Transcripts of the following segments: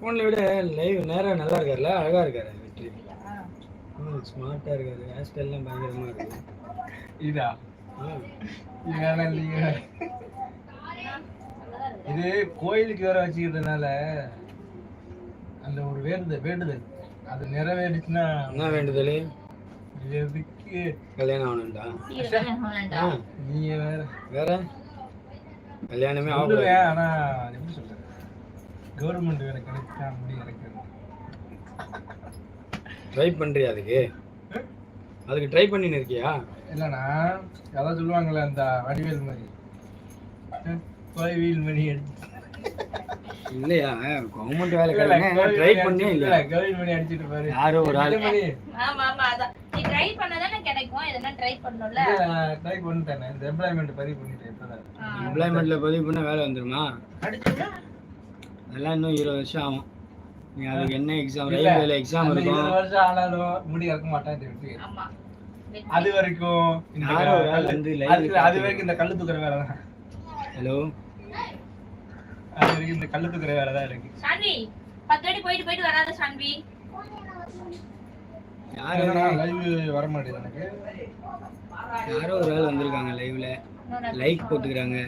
ஃபோனில் விட லைவ் நேராக நல்லா இருக்கார்ல அழகாக இருக்காரு வெற்றி. ம் ஸ்மார்ட்டாக இருக்காரு. ஹேர் ஸ்டைல்லாம் பயங்கரமாக இருக்கு. இதா. இது வேணாம் இல்லைங்க இது கோயிலுக்கு வேற வச்சுக்கிறதுனால அந்த ஒரு வேண்டுதல் வேண்டுதல். அது நிறைவேறிச்சுன்னா என்ன வேண்டுதல்? இது எதுக்கு? கல்யாணம் ஆகணும்டா. நீங்க வேற. வேற? கல்யாணமே சொல்லுவேன் ஆனா எப்படி சொல்றது? கவர்மெண்ட் வேலை கிடைச்சா முடி இறக்கிறது ட்ரை பண்ணுறியா அதுக்கு? அதுக்கு ட்ரை பண்ணின்னு இருக்கியா? இல்லைண்ணா அதான் சொல்லுவாங்கல்ல அந்த வடிவேல் மாதிரி. கோயில் மணி அடிச்சு. இல்லையா? கவர்மெண்ட் வேலை கிடையாது ட்ரை பண்ணியே இல்லையா? கோயில் மணி அடிச்சிட்டு பாரு. யாரோ ஒரு ஆள். இந்த மணி ஆமா ஆமா அதான். நீ ட்ரை பண்ணதானே கிடைக்கும். ட்ரை ட்ரை பண்ணிட்டேன் இந்த எம்ப்ளாய்மெண்ட் பதிவு பண்ணிட்டேன் இப்பதான். எம்ப்ளாய்மெண்ட்ல பதிவு பண்ண வேலை வந்துருமா? அதெல்லாம் இன்னும் இருபது வருஷம் ஆகும். நீ அதுக்கு என்ன எக்ஸாம் இல்ல, ரயில்வேல எக்ஸாம் இருக்கும்? இருபது வருஷம் ஆனாலும் முடி இறக்க மாட்டேன் இந்த வெற்றி. ஆமா. அது வரைக்கும் அது வரைக்கும் இந்த கல்லு தூக்குற வேலை தான். ஹலோ அது வரைக்கும் இந்த கல்லு தூக்குற வேலை தான் இருக்கு. சான்வி பத்து வாட்டி போயிட்டு போயிட்டு வராத சான்வி யாரோ லைவ் வர மாட்டேங்குது எனக்கு. யாரோ ஒரு ஆள் வந்திருக்காங்க லைவ்ல லைக் போட்டுக்கிறாங்க.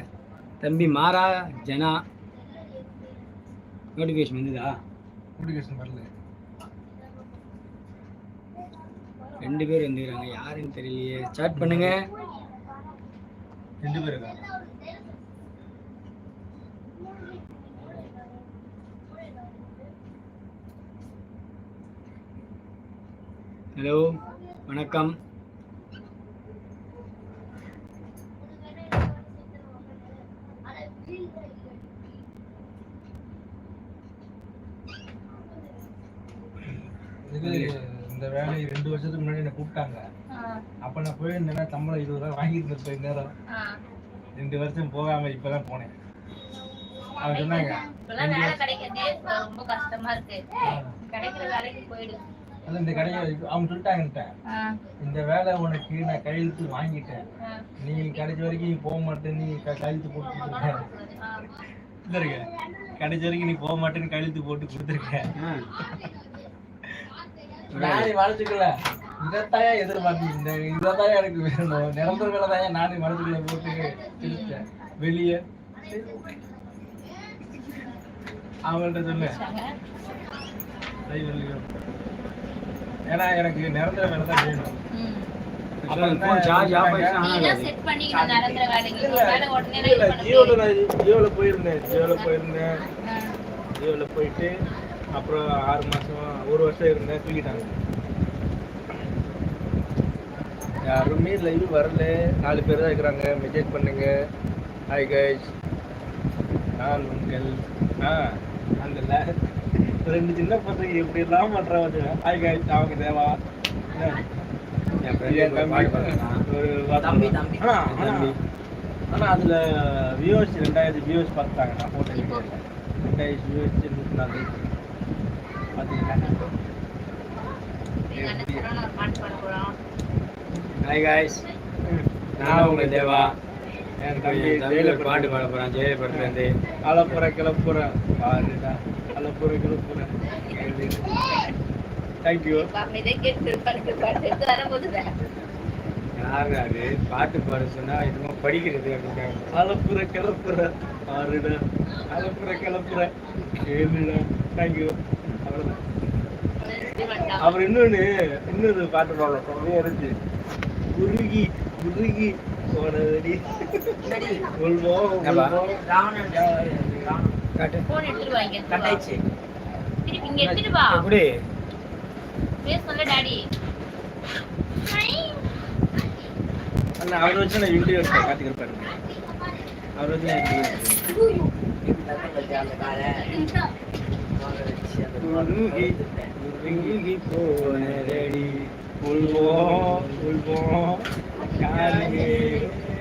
தம்பி மாறா ஜனா. நோட்டிஃபிகேஷன் வந்துதா? நோட்டிஃபிகேஷன் வரல. ரெண்டு பேர் வந்துக்கிறாங்க யாருன்னு தெரியலையே. சாட் பண்ணுங்க. ரெண்டு பேர் இருக்கா ஹலோ வணக்கம். இது இந்த வேலையை ரெண்டு வருஷத்துக்கு முன்னாடி என்ன கூப்பிட்டாங்க. அப்ப நான் போயிருந்தேன்னா சம்பளம் இருபது ரூபா வாங்கிட்டு போய் நேரம். ரெண்டு வருஷம் போகாம இப்பதான் போனேன். அவங்க சொன்னாங்க வேலை கிடைக்கிறதே ரொம்ப கஷ்டமா இருக்கு. கிடைக்கிற வேலைக்கு போயிடு. அது இந்த கடையை அவங்க சொல்லிட்டாங்கன்ட்ட ஆ, இந்த வேலை உனக்கு நான் கையெழுத்து வாங்கிட்டேன். நீ கடைசி வரைக்கும் போக மாட்டேன் நீ க- கையெழுத்து போட்டு கொடுத்துருக்க. கடைசி வரைக்கும் நீ போக மாட்டேன்னு கையெழுத்து போட்டு கொடுத்துருக்க. நானே மனசுக்குள்ள இதைத்தாயா எதிர்பார்த்தீங்க இந்த இதைத்தாயா எனக்கு வேணும். நிரந்தர வேலை தான் நானே மனசுக்குள்ள போட்டு வெளியே. அவங்கள்ட்ட வெளியே. ஏன்னா எனக்கு நிரந்தர வேலை தான் வேணும். ஜியோல முடியாது. நான் ஜியோல போயிருந்தேன் ஜியோல போயிருந்தேன். ஜியோல போயிட்டு அப்புறம் ஆறு மாசம் ஒரு வருஷம் இருந்தேன் தூக்கிட்டாங்க. யாருமே லைவ் வரல. நாலு பேர் தான் இருக்கிறாங்க. மெசேஜ் பண்ணுங்க. ஹாய் கைஸ் நான் உங்கள் ஆ அந்த ரெண்டு சின்ன பசங்க எப்படி எல்லாம் பண்றாங்க ஹாய் கைஸ் அவங்க தேவா. ஆனா, அதுல வியூவர்ஸ் ரெண்டாயிரம் வியூவர்ஸ் பார்த்தாங்க நான் போட்ட வீடியோ ரெண்டாயிரம் வியூவர்ஸ் நூற்றி நாலு பார்த்தீங்களா நீங்க என்ன சொல்லணும், ஒரு பாட்டு பாட போறோம். ஹாய் காய்ஸ் நான் உங்க தேவா. என் தம்பி ஒரு பாட்டு பாட போறான் ஜெய படத்துல இருந்து அலப்புற கிளப்புற. பாருடா அலப்புற கிளப்புற. தேங்க்யூ. யாரு அது? பாட்டு பாட சொன்னா இதுவும் படிக்கிறது அப்படின்றாங்க. அலப்புற கிளப்புற. பாருடா அலப்புற கிளப்புற. கேளுடா. தேங்க்யூ அவ்வளோதான். அவர் இன்னொன்னு இன்னொரு பாட்டு பாடலாம் இருந்துச்சு உருகி உருகி போனதடி. அவர் வச்சு நான் அவர் வச்சு உருகி போனதடி உள்வோம்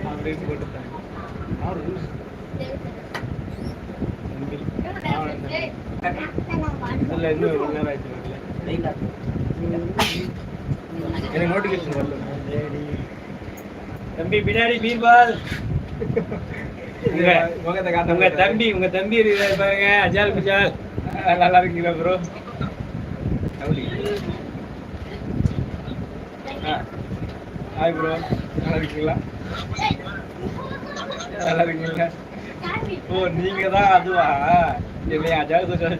அப்படின்னு போட்டுட்டாங்க எனக்கு நோட்டிஃபிகேஷன் வரல தம்பி பின்னாடி பீர்பால் உங்க தம்பி உங்க தம்பி பாருங்க. அஜால் குஜால். நல்லா இருக்கீங்களா ப்ரோ ஹாய் ப்ரோ நல்லா இருக்கீங்களா? நல்லா இருக்கீங்களா? ஓ நீங்க தான் அதுவா? என்னை அஜால் குஜால்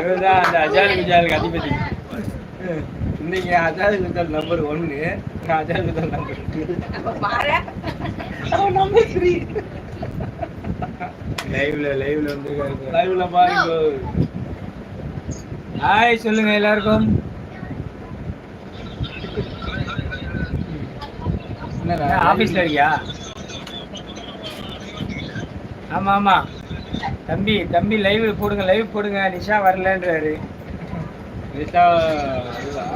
இவர் தான் அந்த அஜால் குஜாலுக்கு அதிபதி. நீங்க அஜால் குஜால் நம்பர் ஒன்னு நான் அஜால் குஜால் நம்பர் டூ நம்பர் த்ரீ லைவ்ல லைவ்ல வந்து லைவ்ல பாருங்க ஹாய் சொல்லுங்க எல்லாருக்கும். என்னடா? ஆபீஸ்ல இருக்கியா? ஆமா ஆமா. தம்பி தம்பி லைவ் போடுங்க லைவ் போடுங்க. நிஷா வரலன்றாரு. நிஷா அதுதான்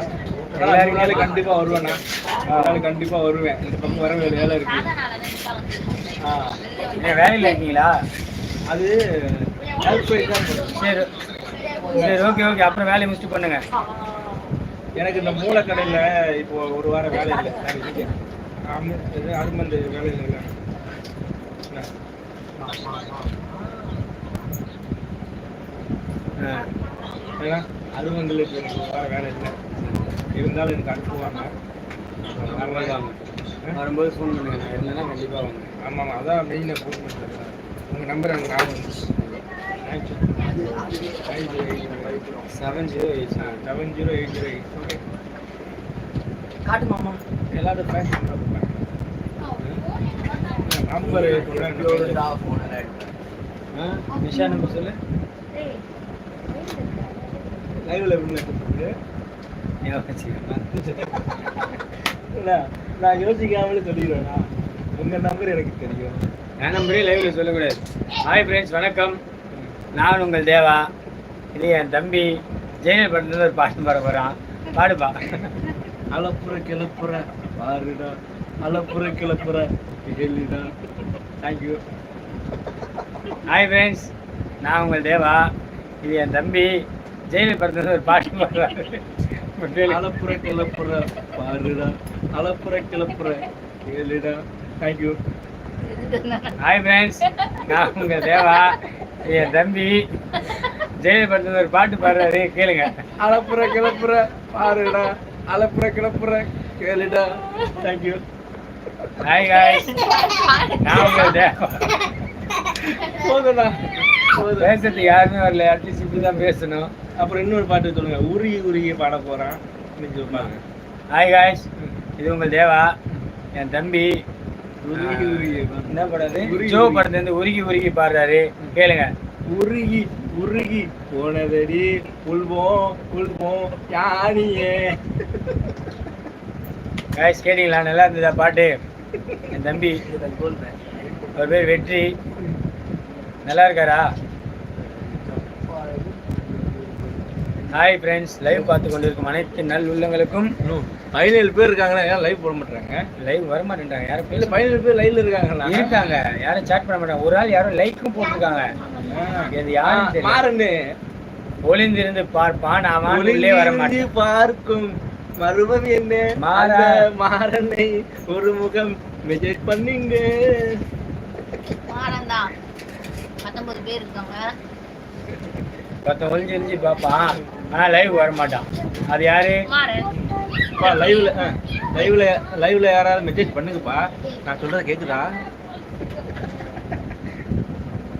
எல்லாரும் நாள் கண்டிப்பா வருவேண்ணா ஒரு நாள் கண்டிப்பா வருவேன். இந்த பக்கம் வர வேலை வேலை இருக்கு. அதனால ஆ, என்ன வேலையில இருக்கீங்களா? அது. சரி. சரி ஓகே ஓகே அப்புறம் வேலையை முடிச்சுட்டு பண்ணுங்க. எனக்கு இந்த மூலக்கடையில் இப்போ ஒரு வாரம் வேலை இல்லை. இது அருமந்து வேலை இல்லை. ஏன்னா அருமங்களுக்கு எனக்கு வேலை இல்லை இருந்தாலும் எனக்கு அனுப்புவாங்க வரும்போது வரும்போது ஃபோன் பண்ணுங்க நான் இருந்தேன்னா கண்டிப்பா வாங்க ஆமாம் அதான் மெயினாக ஃபோன் பண்ணுறது உங்கள் நம்பர் எனக்கு ஞாபகம் seven zero eight seven zero eight zero eight okay காட்டு மாமா எல்லாரும் பேக் நம்பர் நிஷா நம்பர் சொல்லு லைவ்ல. நான் யோசிக்காமலே சொல்லிடுவேண்ணா உங்க நம்பர் எனக்கு தெரியும் என் நம்பரே லைவ்ல சொல்லக்கூடாது ஹாய் ஃப்ரெண்ட்ஸ் வணக்கம். நான் உங்கள் தேவா. இது என் தம்பி. ஜெயலலிதா படத்துல ஒரு பாட்டு பாட போகிறான் பாடுப்பா. அலப்புற கிளப்புற பாருடா. அலப்புற கிளப்புற கேளுடா தேங்க்யூ ஹாய் ஃப்ரெண்ட்ஸ் நான் உங்கள் தேவா. இது என் தம்பி. ஜெயலலிதா படத்துல ஒரு பாட்டு பாடுறாரு. அலப்புற கிளப்புற பாருடா. அலப்புற கிளப்புற கேளுடா தேங்க்யூ ஹாய் ஃப்ரெண்ட்ஸ் நான் உங்கள் தேவா. இது என் தம்பி. ஜெயலலிதா படத்துல ஒரு பாட்டு பாடுறாரு. கேளுங்க. அலப்புற கிளப்புற பாருடா. அலப்புற கிளப்புற கேளுடா. தேங்க்யூ ஹாய் காய்ஸ் நான் உங்கள் தேவா போதும்டா. போதும். பேசுறதுக்கு யாருமே வரல. அட்லீஸ்ட் இப்படி தான் பேசணும். அப்புறம் இன்னொரு பாட்டு சொல்லுங்க. உருகி உருகி பாட போறான் நீங்க பாருங்க ஹாய் காய்ஸ் இது உங்கள் தேவா. என் தம்பி. உருகி உருகி என்ன படம் ஜோ உருகி. படத்துல இருந்து உருகி உருகி பாடுறாரு. கேளுங்க. உருகி உருகி போனதடி. உள்வோம் உள்வோம். யானியே. காய்ஸ் கேட்டீங்களா? நல்லா இருந்ததா பாட்டு? என் தம்பி அவர் பேர் வெற்றி. நல்லா இருக்காரா? ஹாய் ஃப்ரெண்ட்ஸ் லைவ் பார்த்து கொண்டிருக்கும் அனைத்து நல் உள்ளங்களுக்கும். பதினேழு பேர் இருக்காங்களா ஏன் லைவ் போட மாட்டாங்க லைவ் வர மாட்டேன்றாங்க யாரும் பேச பதினேழு பேர் லைவ்ல இருக்காங்களா? இருக்காங்க. யாரும் சாட் பண்ண மாட்டாங்க. ஒரு ஆள் யாரும் லைக்கும் போட்டிருக்காங்க. இது தெரியல. மாறன்னு ஒளிந்திருந்து பார்ப்பான் அவன் உள்ளே வர மாட்டான். பார்க்கும் மருமம் என்ன? மாறா. மாறனை ஒரு முகம் மெசேஜ் பண்ணிங்க. மாறன் தான் பத்தொன்பது பேர் இருக்காங்க. பத்த ஒளிஞ்சு ஒளிஞ்சு பார்ப்பான் ஆனா லைவ் வர மாட்டான் அது யாரு? லைவ்ல லைவ்ல லைவ்ல யாராவது மெசேஜ் பண்ணுங்கப்பா. நான் சொல்றது கேக்குதா?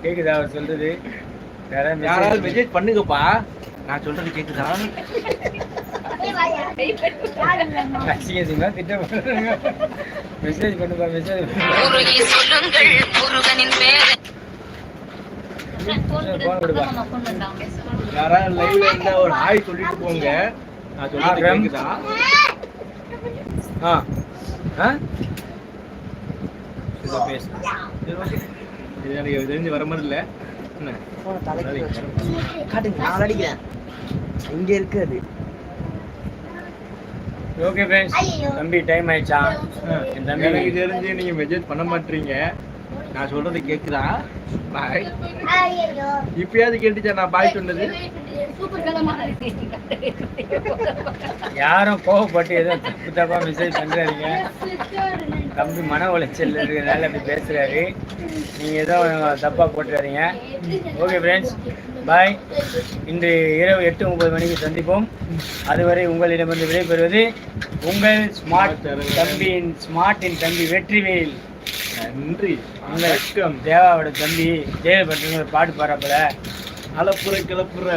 கேக்குதா அவர் சொல்றது? யாராவது மெசேஜ் பண்ணுங்கப்பா. நான் சொல்றது கேக்குதா? மெசேஜ் பண்ணுப்பா மெசேஜ் சொல்லுங்கள் முருகனின் யாராவது லைவ்ல இருந்தா ஒரு ஹாய் சொல்லிட்டு போங்க நான் சொல்றது கேக்குதா ஆ ஆ பேசு இது எனக்கு தெரிஞ்சு வர மாதிரி இல்ல என்ன காட்டுங்க நான் அடிக்கிறேன் இங்க இருக்கு அது ஓகே ஃப்ரெண்ட்ஸ் தம்பி டைம் ஆயிடுச்சான் என் தம்பி எனக்கு தெரிஞ்சு நீங்க மெசேஜ் பண்ண மாட்டீங்க. நான் சொல்றது கேக்குதா? பாய் இப்பயாவது கேட்டுச்சா நான் பாய் சொன்னது? யாரும் கோவப்பட்டு ஏதோ தப்பு தப்பா மெசேஜ் பண்றாதீங்க. தம்பி மன உளைச்சல் இருக்கிறதுனால அப்படி பேசுறாரு. நீங்க ஏதோ தப்பா போட்டுறாதீங்க. ஓகே ஃப்ரெண்ட்ஸ் பாய் இன்று இரவு எட்டு முப்பது மணிக்கு சந்திப்போம். அதுவரை உங்களிடமிருந்து விடைபெறுவது உங்கள் ஸ்மார்ட் தம்பியின் ஸ்மார்ட்டின் தம்பி வெற்றிவேல். நன்றி. வணக்கம். தேவாவோட தம்பி ஜெயபட்டன் ஒரு பாட்டு பாடுறப்பல அலப்புற கிளப்புற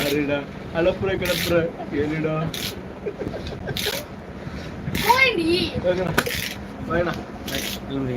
ஆறுடா அலப்புற கிளப்புற ஏழுடா போயிடி வேணா நன்றி